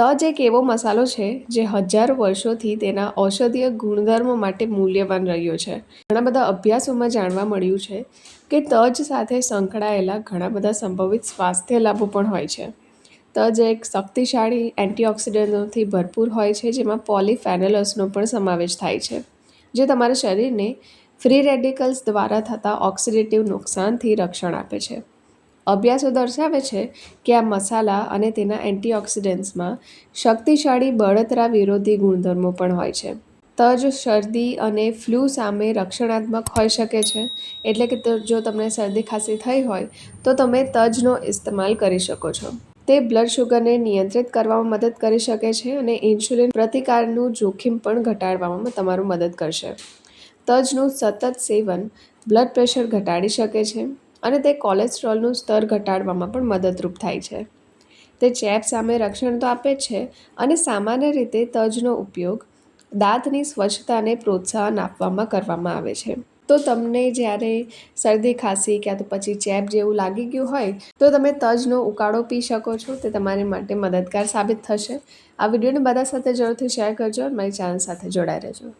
તજ એક એવો મસાલો છે જે હજારો વર્ષોથી તેના ઔષધીય ગુણધર્મો માટે મૂલ્યવાન રહ્યો છે. ઘણા બધા અભ્યાસોમાં જાણવા મળ્યું છે કે તજ સાથે સંકળાયેલા ઘણા બધા સંભવિત સ્વાસ્થ્ય લાભો પણ હોય છે. તજ એક શક્તિશાળી એન્ટીઓક્સિડન્ટોથી ભરપૂર હોય છે જેમાં પોલીફેનેલસનો પણ સમાવેશ થાય છે. જે તમારા શરીરને ફ્રી રેડિકલ્સ દ્વારા થતા ઓક્સિડેટિવ નુકસાનથી રક્ષણ આપે છે. અભ્યાસો દર્શાવે છે કે આ મસાલા અને તેના એન્ટીઓક્સિડન્ટ્સમાં શક્તિશાળી બળતરા વિરોધી ગુણધર્મો પણ હોય છે. તજ, શરદી અને ફ્લૂ સામે રક્ષણાત્મક હોઈ શકે છે. એટલે કે જો તમને શરદી ખાંસી થઈ હોય, તો તમે તજનો ઇસ્તેમાલ કરી શકો છો. તે બ્લડ શુગરને નિયંત્રિત કરવામાં મદદ કરી શકે છે અને ઇન્સ્યુલિન પ્રતિકારનું જોખમ પણ ઘટાડવામાં તમારું મદદ કરશે. તજનું સતત સેવન બ્લડ પ્રેશર ઘટાડી શકે છે. અને તે કોલેસ્ટ્રોલનું સ્તર ઘટાડવામાં પણ મદદરૂપ થાય છે. તે ચેપ સામે રક્ષણ તો આપે છે અને સામાન્ય રીતે તજનો ઉપયોગ દાંતની સ્વચ્છતાને પ્રોત્સાહન આપવામાં કરવામાં આવે છે. તો તમને જ્યારે શરદી, ખાંસી ક્યાં તો પછી ચેપ જેવું લાગી ગયું હોય, તો તમે તજનો ઉકાળો પી શકો છો. તે તમારી માટે મદદગાર સાબિત થશે. આ વિડીયોને બધા સાથે જરૂરથી શેર કરજો અને મારી ચેનલ સાથે જોડાઈ રહેજો.